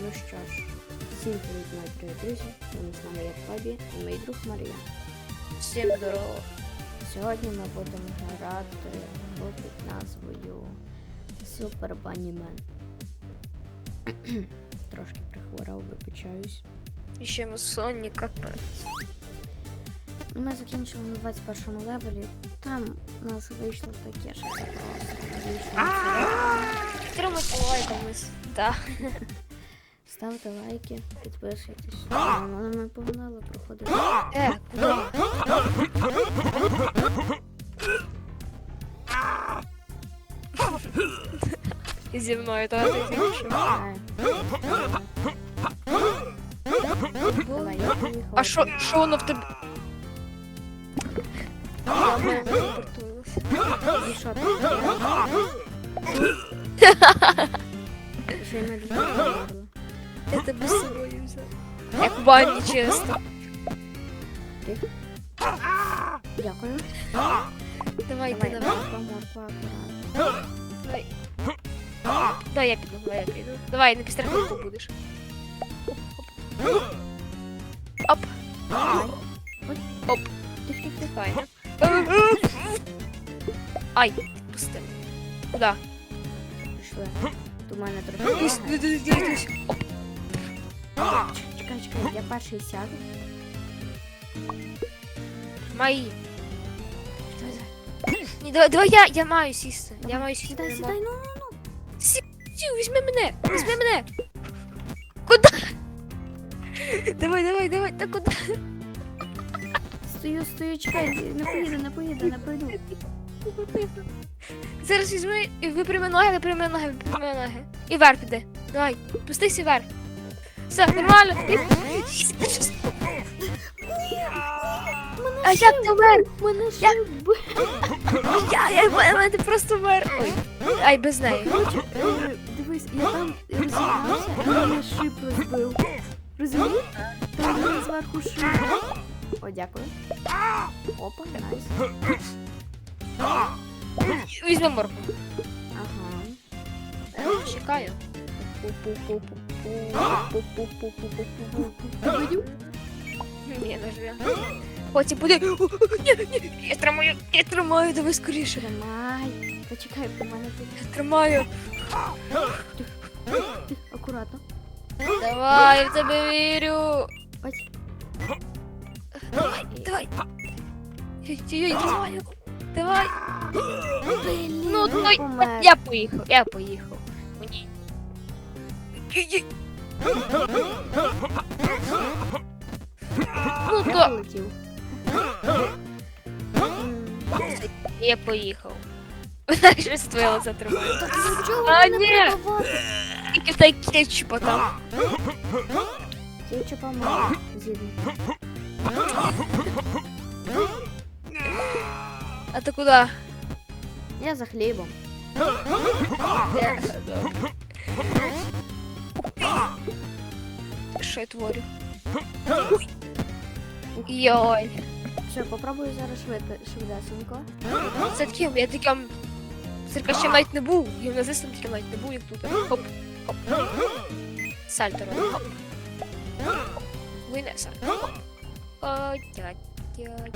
Ну що ж, всім привіт, мої привіт, друзі. Ми з вами я Фабі і мій друг Марія. Всім здорово. Сьогодні ми будемо грати гру під назвою Super Bunny Man. Трошки прихворав, вибачаюсь. І ще ми Соні капець. Ми закінчили на 21 левелі. Там у нас вийшло таке, що це просто вийшло. Підтримуйте лайками. Да. Ставте лайки, підписуйтесь. Ну, ми погнали проходити. Е, куди? І зі мною то ти зі Давай. Давай, я поїхала. А що, що воно в тебе? Я мене телепортуюся. І що ти? Ще й медленно померла. Я тебе з собою взяв. Як в бані чисто. Дякую. Давай, ти давай. поморку акуратно. Давай. Давай я піду, давай я піду. Давай, на підстрахунку будеш. Оп. Оп. Файно. Ай, відпусти. Куда? Пішли. До мене трохи. Оп. Чекай, чекай, я перший сяду. Мої. Давай, давай. Ні, давай, давай я, я маю сісти. Я маю сісти. Сідай, сідай, ну, ну, ну. Сі, сі, візьми мене, візьми мене. Куда? Давай, давай, давай, та куди? Стою, стою, чекай, не поїду, не поїду, не поїду. Зараз візьми і випрями ноги, випрями ноги, випрями ноги. І вверх піди. Давай, пустися вверх. Все, нормально. А як ти? Мене Я- вбив. Я, я, я, я ти просто. Ой. Ай, без неї. Дивись, я там розігнався, а мене шип розбив. Розумієш? Там мене зверху шип. О, дякую. Опа, найс. Візьми морку. Ага. Чекаю. Видів? Ні, не живе. Потім буде. Ні, ні, я тримаю, я тримаю, давай скоріше. Тримай. Почекай, по мене тут. Я тримаю. Тих, акуратно. Давай, я в тебе вірю. Ось. Давай, давай. Я, я, я тримаю. Давай. Блін, Ну, він ну, помер. я поїхав, я поїхав. Мені. Й- й- Ну Я то полетів. М, я поїхав. Вона щось твоє затримала. Так за чого А, мене ні. прибивати? Тільки та кетчупа там. Кетчупа мало. Згідно. А ти куди? Я за хлібом. Що я творю? Йой. Що, попробую зараз швидко, швидесенько. Це таким, я таким. Циркачем навіть не був, гімназистом таким навіть не був, як тут. Хоп, хоп. Сальто робив. Хоп. Вийне сальто. Хоп. О, тять, тять,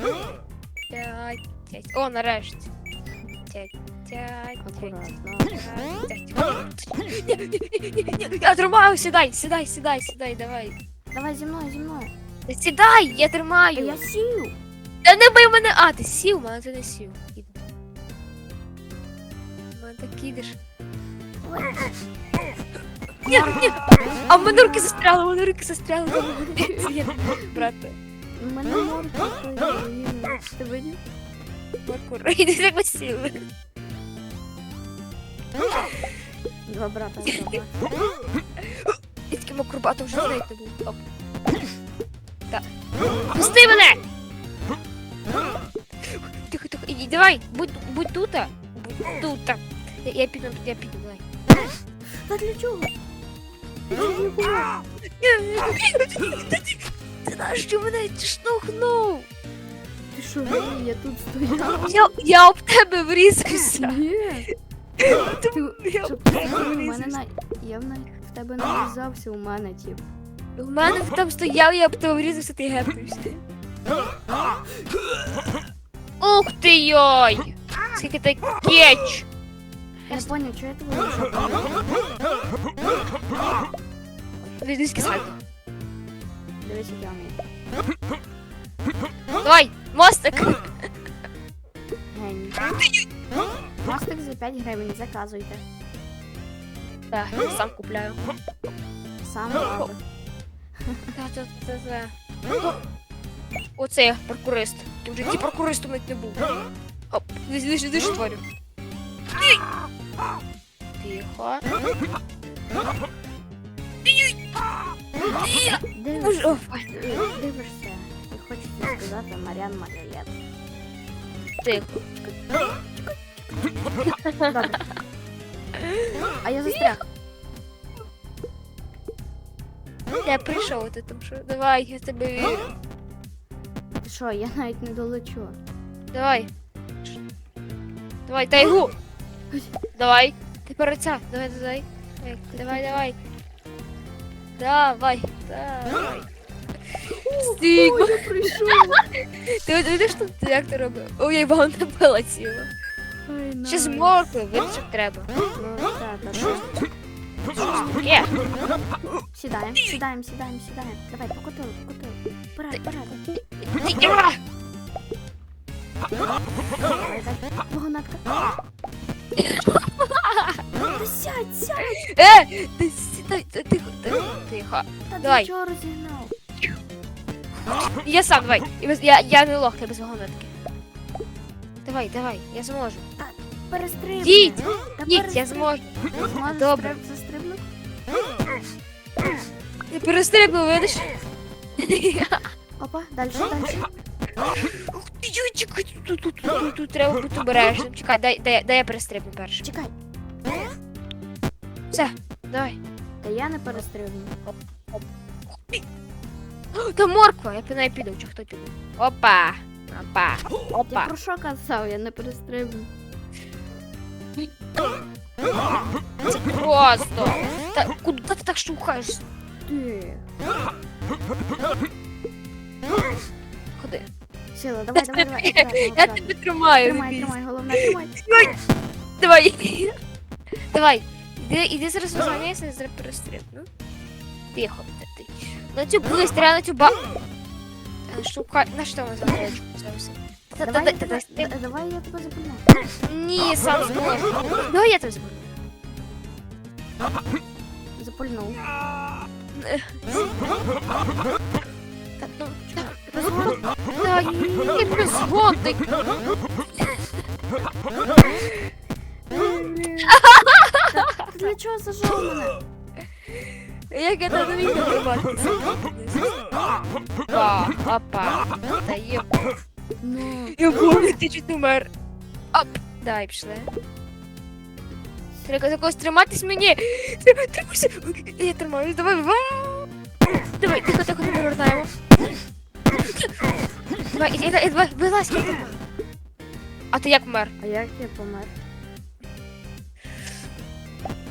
тять, тять. О, нарешті. Тять. Я тримаю, сідай, сідай, сідай, сідай, давай. Давай зі мною, зі мною. Сідай, я тримаю. я сію. Та не бий мене. А, ти сів, мене ти не сів. Мене так їдеш. Ні, ні. А в мене руки застряли, в мене руки застряли. Брате. У мене поїхала. Ти видів? Паркур. Іди так посіли. Два брата, брата. Я таким акробатом вже не був. Оп. Так. Пусти мене! Тихо, тихо, іди, давай, будь, будь тут. Будь тут. Я, я піду, я піду, давай. Та для чого? Ти нащо мене штовхнув? Ти що, я тут стояла. Я, я об тебе врізався. Ні. Ти, щоб ти тебе мене на... Я в на... в тебе у мене, тип. У мене там стояв, я б то врізався, ти гепнувся. Ух ти йой! Скільки ти кетч! Я поняв, чого я тебе вирішив? Дивись, сальто. Дивись, як я вмію. Давай, мостик! Геній. Мостик за 5 гривень, заказуйте. Так, я сам купляю. Сам ладно. Та, та, та. Ну, Оце я паркурист. Я в житті паркуристом навіть не був. Оп, дивись, дивись, дивись, що Тихо. Дивишся. І хочеться сказати Маріан Малієт. Тихо. Добре. А я застряг. Я прийшов, ти там що? Давай, я тебе вірю. Ти що, я навіть не долечу. Давай. Давай, тайгу. Давай. Тепер оця. Давай, давай. Давай, давай. Давай. Давай. Стійко. я. Ти видиш, що ти як ти робив? Ой, я багато напила ціла. Ще з моркви, видиш, треба. Сідаємо, сідаємо, сідаємо, сідаємо. Давай, покотили, покотили. Вперед, вперед. Ти- а! Давай, так. Вагонетка. Та сядь, сядь. Е, ти сідай, ти- тихо, тихо, тихо. Та Давай. ти чого розігнав? Я сам, давай. Я, без- я, я не лох, я без вагонетки. Давай, давай, я зможу. Перестрибни. Та Їдь, я перестрибни. зможу. Зможеш Добре. стриб- застрибнути? Я перестрибну, видиш? Опа, далі, далі. Ух ти, чекай, тут, тут, тут, тут, тут треба бути обережним. Чекай, дай, дай, дай я перестрибну першим. Чекай. Все, Давай. Та я не перестрибну. О, Та морква, я по неї піду, чи хто піде. Опа. Опа. Я Опа. про що казав, я не перестрибну. Це просто. Та куди ти так штовхаєшся? Ти. Ходи. Сіла, давай, давай, давай. Я акуратно, акуратно. тебе тримаю. Тримай, тримай, головне, тримай. Давай. Давай. Іди, іди зараз розганяйся, я зараз перестрибну. Тихо, ти. ти. На цю быстро, на цю ба... Е, Штовхай, на що загорячку зараз? Та- та- Давай, та- я та- тебе, та- д- давай я тебе запульну. Ні, сам зможу. Давай я тебе зможу. Запульнув. Та, ну, Розгон. Та ні, плюс згодник. Ти для чого зажав мене? Як я там не вмію триматися. Опа, опа. Та є. Ну, Я помню, ти чуть не вмер. Оп, давай, пішли. Треба якось триматись мені. Тримайся. Я тримаюсь, давай. ва! Давай, тихо, тихо, не повертаємо. Давай, іди, іди, давай, вилазь. А ти як вмер? а як я помер?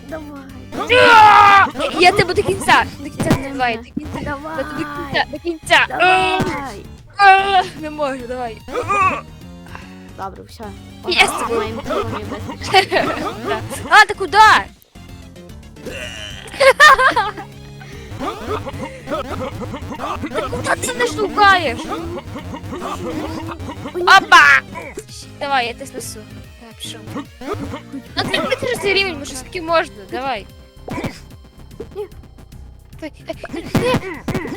Давай. Я, я тебе до кінця. До кінця не давай, до кінця. Давай. До кінця, до кінця. Давай. А, Не можу, давай. Добре, все. Є з Погнали тобою. моїм тілом і без- А, ти куди? Та куди ти не штукаєш? Опа! Давай, я тебе снесу. Давай, пішов. А ти не цей рівень, може скільки можна, давай. Ні. Давай, е, е, е.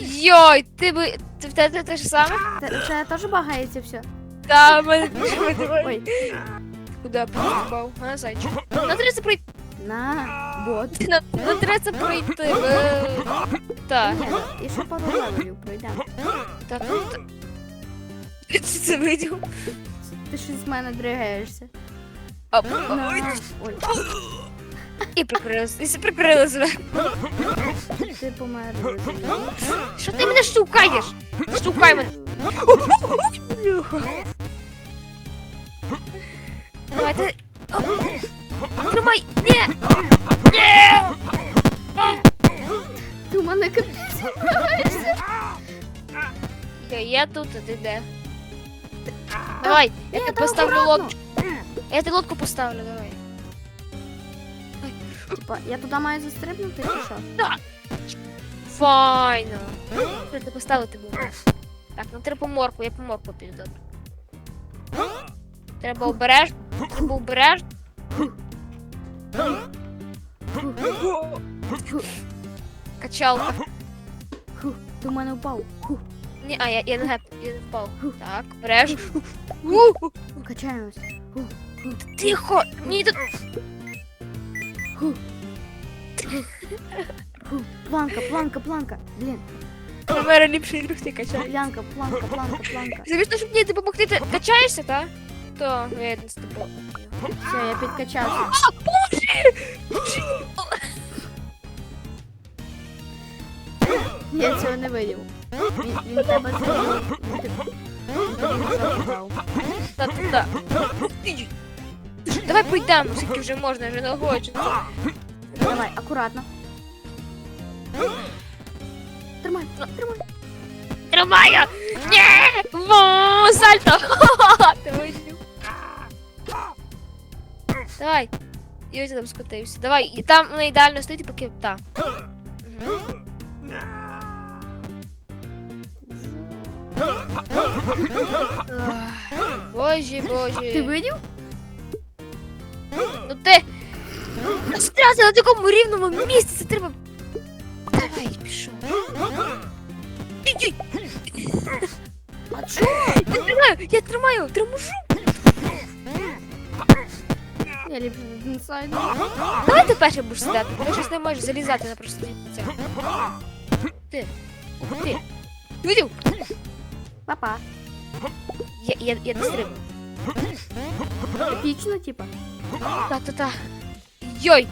Йой, ти би... Ти в тебе те ж саме? Це, це теж багається все. Та, в мене дуже давай. Ой, Куди попав? А, зайчик. Нам треба пройти. на, бот. Нам нам треба пройти. е, Так. Ні, і ще пару левелів пройдемо. Так, ну, та- Ти це видів? Ти щось з мене дригаєшся. Ой, Ой, І прикрилась, і прикрила себе. ти помер. Що ти мене штукаєш? Штукай мене. Давай, ти... Оп. Тримай! Ні! Ні! У мене капець. Я, я тут, а ти де? Давай, я та поставлю лодку. Я тобі лодку поставлю, давай. Типа, я туди маю застрибнути чи що? Файно. Треба поставити був. Так, нам треба по морку, я по морку піду. Треба обережно. Треба обережно. Качалка. Фу, ти в мене впав. Фу, Ні, а я, я не геп, я не впав. Так. У, качаємось. Фу, Тихо! Мені тут. Планка, планка, планка. Блін, Камера ліпше лягти качає. планка, планка, планка, планка. Звісно, щоб мені допомогти, ти качаєшся, так? То я з тобою. Все, я підкачався. Я цього не видів. Він, він тебе зробив. Він тебе- зробив. Та-та-та. Давай пойдемо, скільки вже можна, я вже не. Давай, акуратно. Тримай, тримай. Тримаю! Ні! Во, сальто! Давай. І ось я там скотився. Давай, і там вона ідеально стоїть, поки. Ах, Боже, боже. Ти видів? Ну ти. Страти на такому рівному місці, це треба. Давай, пішов. А чо? Я тримаю, я тримаю, тримушу. Я ліпше інсайд. Давай ти перший будеш сідати, ти щось не можеш залізати на просто це. Ти. Ти. Видів? Папа. Я, я, я не стрибну. Епічно, типа. Та-та-та. Йой.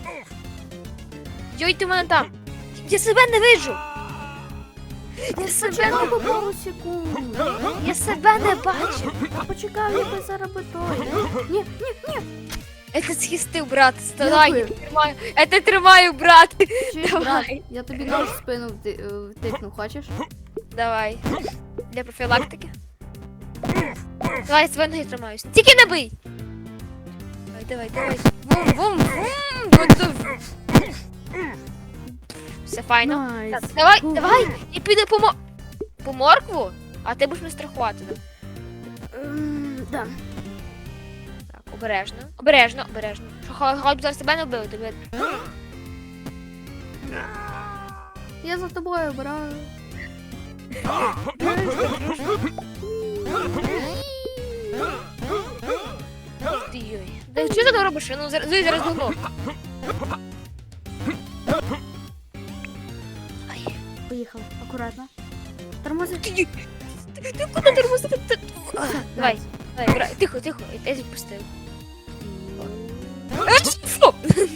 Йой, ти в мене там. Я себе не виджу. Я себе, би пару секунд. я себе не бачу. Почекай, я би зараз би той. Ні, ні, ні. Я тебе схистив, брат. Давай, я тримаю. Я тебе тримаю, брат. Чуєш, Давай. я тобі нож в спину вти- е, втикну, хочеш? Давай. Для профілактики. Давай, я з ноги тримаюсь. Тільки не бий! Давай, давай. Бум, бум, бум. Готов. Все файно. Найс. Так, давай, давай. Я піду по, мо... по моркву, а ти будеш мене страхувати. М, Да. Так, обережно. Обережно, обережно. Що, хо- Хоч б зараз тебе не вбили, тебе. Я за тобою браю. Ти йой. Та що ти там робиш? Ну, зараз, зараз, зараз голову. Поїхали, акуратно. Тормози. Ти, ти, ти, ти куди тормозити? Ти- А, Давай, давай, бра- тихо, тихо, я відпустив. Е,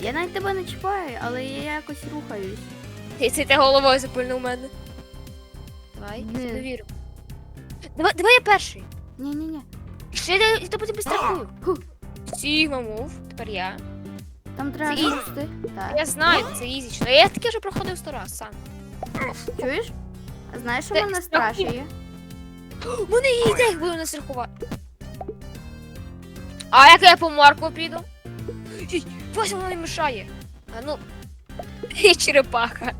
Я навіть тебе не чіпаю, але я якось рухаюсь. Ти це ти головою запильнув мене. Давай, я тобі вірю. Давай, давай я перший. Ні-ні-ні. Ще я, я тебе тебе страхую. Сігма мув, тепер я. Там треба Це ізі. зрости. Так. Я знаю, це ізічно. Я таке вже проходив сто раз сам. Чуєш? А знаєш, що Це мене страху. страшує? У мене є ідея, як буду настрахувати. А як я по марку піду? Ій, Вася воно не мішає. А ну. І черепаха.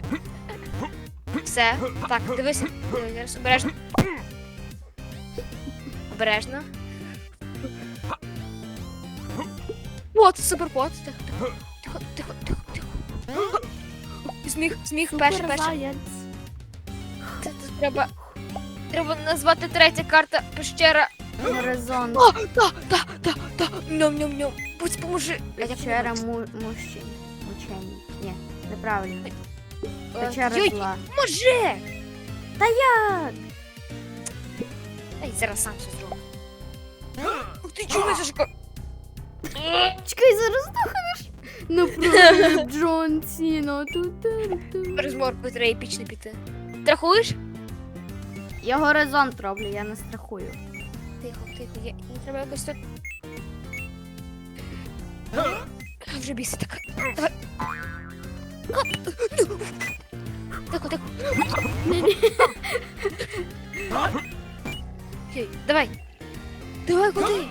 Все. Так, дивися. Дивись, обережно. Обережно. О, це суперпот. Тихо, тихо, тихо, тихо, тихо. Сміх, Супер перший. заяць. Це тут треба. Треба назвати третя карта пещера. Горизонт. О, да, да, да, да. Ням, ням, ням. Будь поможи. А як Печера му- мужчин. Мучень. Ні, неправильно. Печера зла. Може! Як? Ай, зараз сам все зроблю. Ух ти чому Сашко? Чекай, зараз здохнеш. Направду Джон Сіно. Ту-ту-ту. Треба епічно піти. Страхуєш? Я горизонт роблю, я не страхую. Тихо, тихо, я... не треба якось тут. Вже біси так. Давай. Тихо, тихо. Окей, давай. Давай, куди?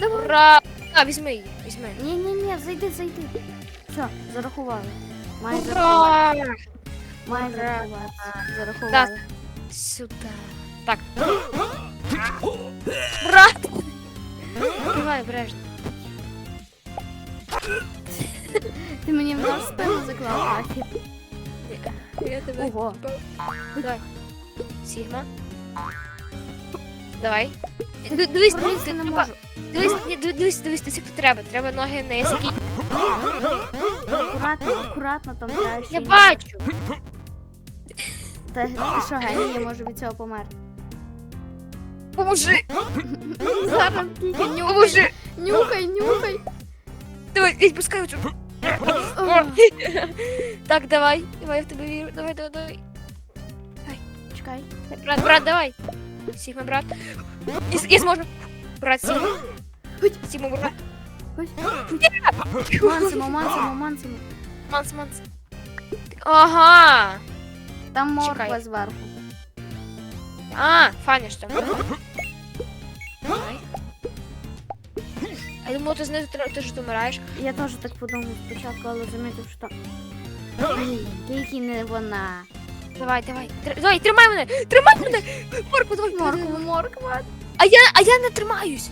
Давай. Ура! А, візьми її, візьми. Ні, ні, ні, зайди, зайди. Все, зарахували. Має зарахувати. Ура! Має Ура. зарахуватися. Зарахували. Сюда. Так. Брат! Давай, обережно. Ти мені в наш спину заклав Афі. Я тебе. Ого. Давай. Сігма. Давай. Д- Дивись, дивись, Пролізти не треба- можу. Дивись, ні, дивись, дивись, дивись, дивись, як треба. Треба ноги низькі. Акуратно, акуратно, там ще Я бачу. Та ти що, геній, я можу від цього померти. Поможи, Зараз тільки нюхай, поможи. нюхай, нюхай. Давай, відпускай оцю. О, Так, давай. Давай, я в тебе вірю. Давай, давай, давай. Чекай. Брат, брат, давай. Сігма, брат. Я, я зможу. Сігма, брат. Ось. Мансимо, мансимо, мансимо. Манс, манс. Ага. Там морква Чекай. зверху. А, фаніш там. Я думала, ти знизу ти ж вмираєш. Я теж так подумав спочатку, але замітив, що... Тільки не вона. Давай, давай. Тр- Давай, тримай мене! Тримай мене! Морку, давай, Морква, морква. А я, а я не тримаюсь.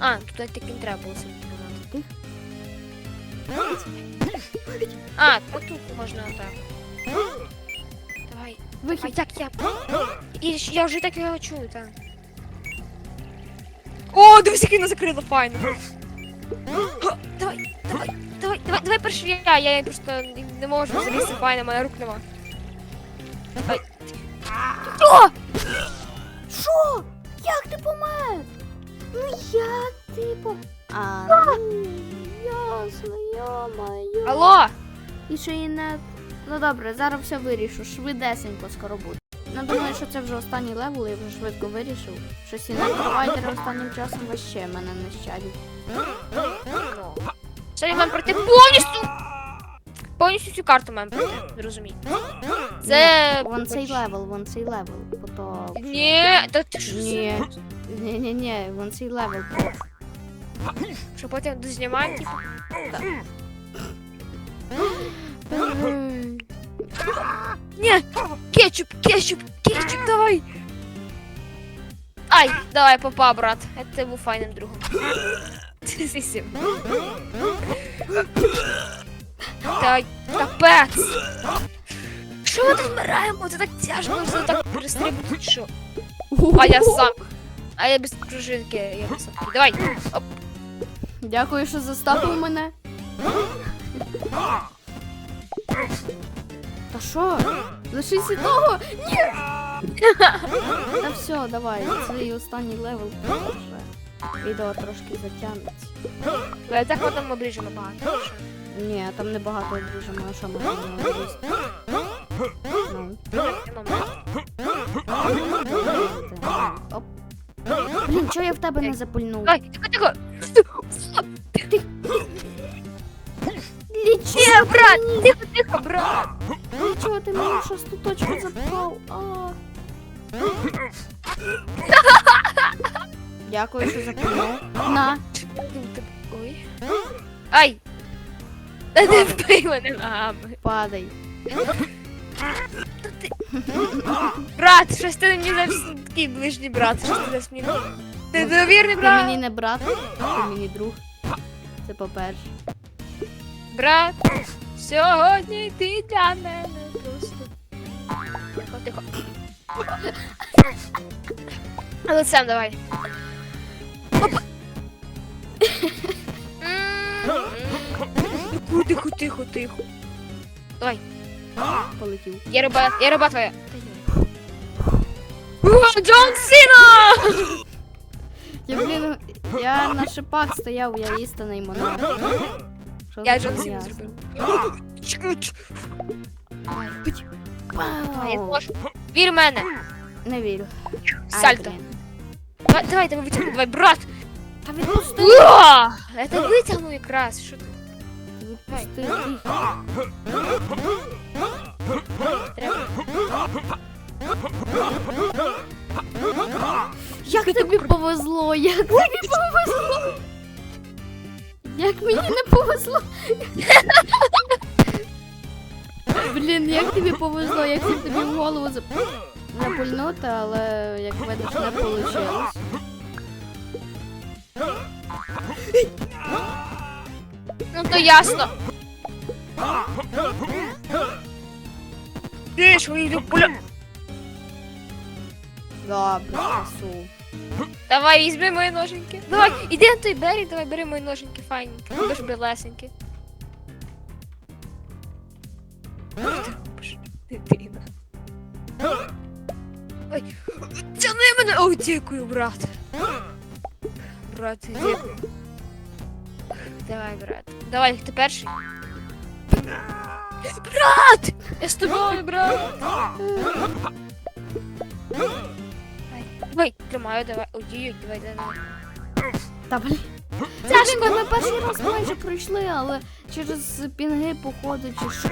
А, тут таки не треба було сильно тримати. А, отут можна отак. Давай. А Вихід. як я? І ж- я вже так його чую, так. О, дивись, який не закрило файно. Га, Давай, давай, давай, давай, давай перший я, я просто не можу залізти файно, мене рук нема. Ай. О! Що? Як ти помер? Ну як ти помер? А, ну, ясно, йо-моє. Алло! І ще й не... Ну добре, зараз все вирішу, швидесенько скоро буде. Ну думаю, що це вже останній левел, я вже швидко вирішив. Щось і на провайдери останнім часом вообще мене не щадять. Ну. Сьогодні маємо пройти повністю. Повністю цю карту маємо пройти, зрозумій. Це. Вон цей левел, вон цей левел, бо. Ні, та ти що? Ні. Ні-ні-ні, вон цей левел. Що потім дознімаємо, типу. Ні! Кетчуп, кетчуп, кетчуп, давай! Ай, давай, попа, брат. Це був файним другом. Сісім. Та капець! Що ми тут вмираємо? Це так тяжко, це так перестрибнути, що? А я сам. А я без пружинки, я без сам. Давай! Оп. Дякую, що заставив мене. Та що? Лишися того! Ні! Та все, давай, цей останній левел вже. Відео трошки затягнеться. Я так потім обріжемо багато. що? Ні, там не багато обріжемо, а що. Ну, Оп. Блін, чого я в тебе не запульнув? Давай, тихо, тихо! Лічо, брат! Тихо, тихо, брат! Чого ти мені шосту точку запхав? А. Дякую, що запульнув. На. Ой. Ай! Та не вбий мене ногами. Падай. Брат, щось ти мені завжди такий ближній брат, щось ти мені. Ти довірний Ти брат. мені не брат, ти мені друг. Це по-перше. Брат, сьогодні ти для мене просто. Тихо, тихо. Лицем давай. Опа. М. Тихо, тихо, тихо. Давай, Полетів. я риба, я риба твоя. Джон Сіна! Я, блін, я на шипах стояв, я істинний монарх. Що Я за Джон Сіна хуйня? зробив. Чкуть. Я зможу. Вір в мене. Не вірю. Ай, Сальто. блін. Давай, давай, давай, витягну, давай, брат. Та відпусти. Уа! Я тебе витягну якраз. Що ти? Як тобі повезло? Як тобі повезло? Як мені не повезло? Блін, як тобі повезло, як це тобі в голову зап... запульнути, але як видиш, не вийшло. Ну то ясно. Ти ж вийду пуля. Добре, красу. Давай, візьми мої ноженьки. Давай, іди на той берег, давай бери мої ноженьки файненькі. Ж білесенькі. Дитина? Ой, тяни мене! О, дякую, брат. Брат, дякую. Давай, брат. Давай, ти перший. Брат! Я з тобою, брат! Давай, давай, тримаю, давай. Ой, давай, давай. Та блін. Це ми перший раз майже пройшли, але через пінги, походу, чи що.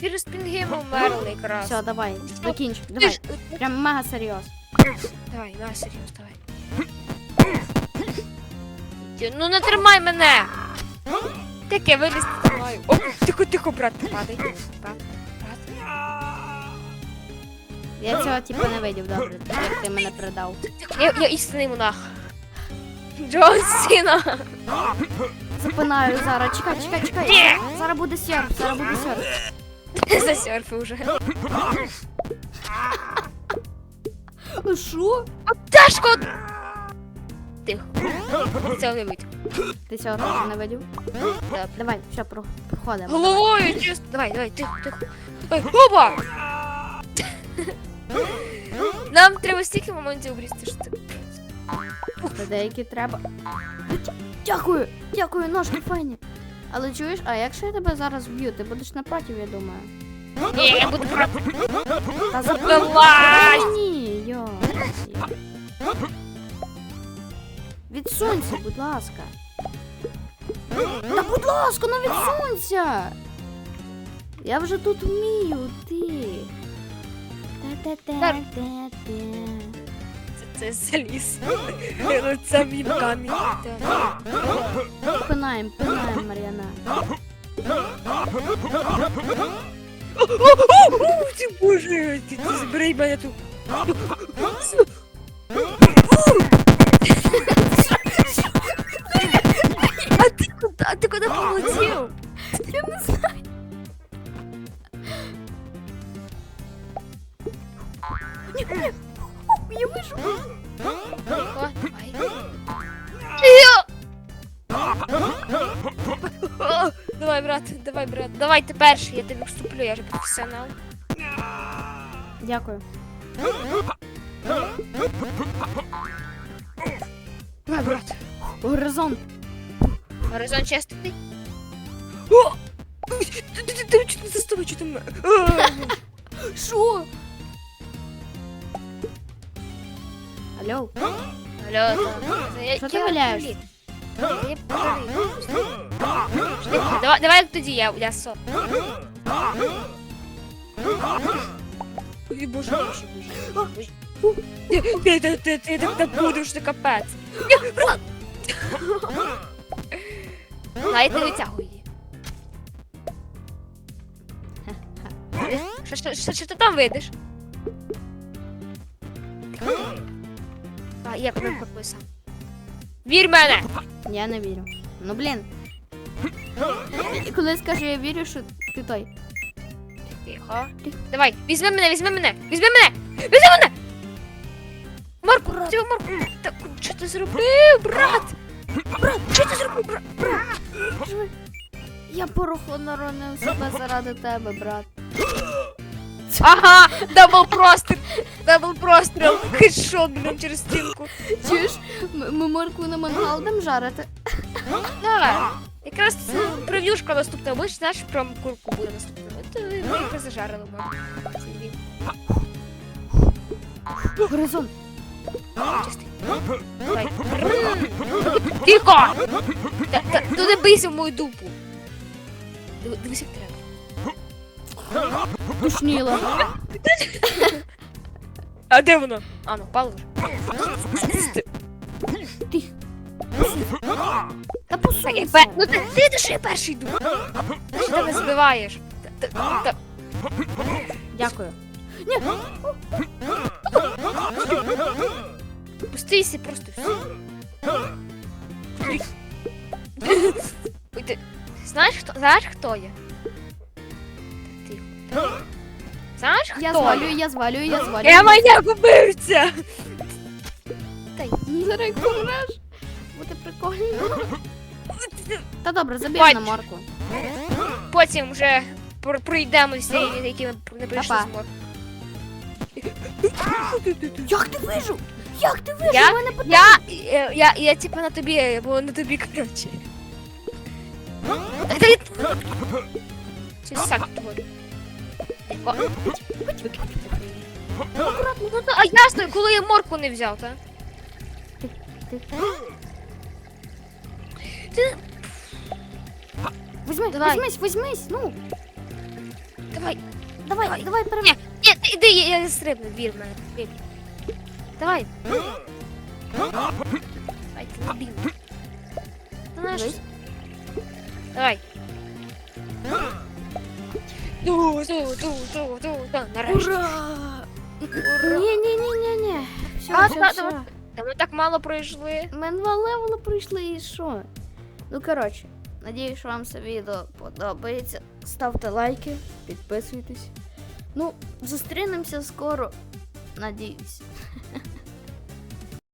Через пінги ми вмерли якраз. Все, давай, закінч. Давай. Прям мега серйоз. Давай, на, серйозно, давай. Ті- Ну не тримай мене! Таке виліз тримаю. О, тихо, тихо, брат, падай. Брат, брат. Я цього типу не видів, добре, як ти мене. Тихо, я, я істинний монах. Джон Сіна. Запинаю зараз, чекай, чекай, чекай. Зараз буде серф, зараз буде серф. Засерфи вже. Що? Тяжко! Тихо. Це не. Ти цього теж не видів? Так. Давай, все, про- проходимо. Головою чисто. Давай, давай, тихо, тихо. Ой, опа! Нам треба стільки моментів обрізти, що це. Та деякі треба. Дякую, дякую, ножки файні. Але чуєш, а якщо я тебе зараз вб'ю, ти будеш напротив, я думаю. Ні, я буду брати. Та Давай! Ні, йо. Відсунься, будь ласка. Та будь ласка, ну відсунься. Я вже тут вмію, ти. Та-та-та-та-та. Це, заліз. Ну, Це мій камінь. Пинаємо, пинаємо, Мар'яна. О, Ти боже, ти, ти зберей мене тут. А ти куди полетів? Я не знаю. Ні, ні. О, Я вижу. Тихо, давай. Давай, брат, давай, брат. Давай ти перший, я тобі вступлю, я ж професіонал. Дякую. Давай, брат. Горизонт. Горизонт чистий. О! Ти, ти, ти, ти чуть не заставай, чуть не... Що? Алло, Алло, так. Що ти валяєш? Я прорив. Жди, Давай, давай тоді я, я со. Ой, боже, боже, боже. Ти, ти, ти, ти так не будеш, ти капець. Ні, брат! Навіть не витягуй її. Що, що, що, що ти там видиш? А, я кнопку сам. Вір мене! я не вірю. Ну блін. Коли скажу, я вірю, що ти той. Тихо. Давай, візьми мене, візьми мене, візьми мене! Візьми мене! Марку, ти, Марку, так, що ти зробив, брат? Брат, що ти зробив, брат? Я пороху наронив себе заради тебе, брат. Ага, дабл простріл, дабл простріл, хедшот, блін, через стінку. Чуєш, ми моркву на мангал дам жарити. Давай. Якраз це прев'юшка наступна, будеш, знаєш, про курку буде наступна. От ми якраз зажарили, мабуть. Горизонт. Тихо! Та- Ну не бийся в мою дупу. Дивись, як треба. Душніло. А де воно? А, ну, пало вже. Тих. Та посунься. Ну ти, ти, ти я перший йду. Ти що тебе збиваєш? Дякую. Пустися просто. Ой, ти... Знаєш, хто, знаєш, хто я? Та Тихо. Знаєш, хто Я звалюю, я звалюю, я звалюю. Я маньяк убивця! Та й- Ну, Зараз помреш. Буде прикольно. Та добре, забій Бач. на морку. Потім вже пр- пройдемося, які ми не прийшли Па-па. з мор. Як ти вижив? Як ти вижив? Я? Мене питання. Я, я, я, я типу на тобі, бо на тобі коротше. Та Чи сак. О, Акуратно. Ну, то- а ясно, коли я морку не взяв, так? Візьми, Давай. візьмись, візьмись, ну. Давай. Давай, Давай. давай, перем... Ні, ні, ти іди, я, я стрибну, вір в мене. Вір. Давай. Ай, ти не бігай. Та наш. Давай. Ду, ду, ду, ду, ду, ду, нарешті. Ура! Ні, ні, ні, ні, ні. Все, А, все, та- все. та- Та ми так мало пройшли. Ми два левели пройшли і що? Ну коротше, надіюсь, що вам це відео подобається. Ставте лайки, підписуйтесь. Ну, зустрінемося скоро. Надіюсь.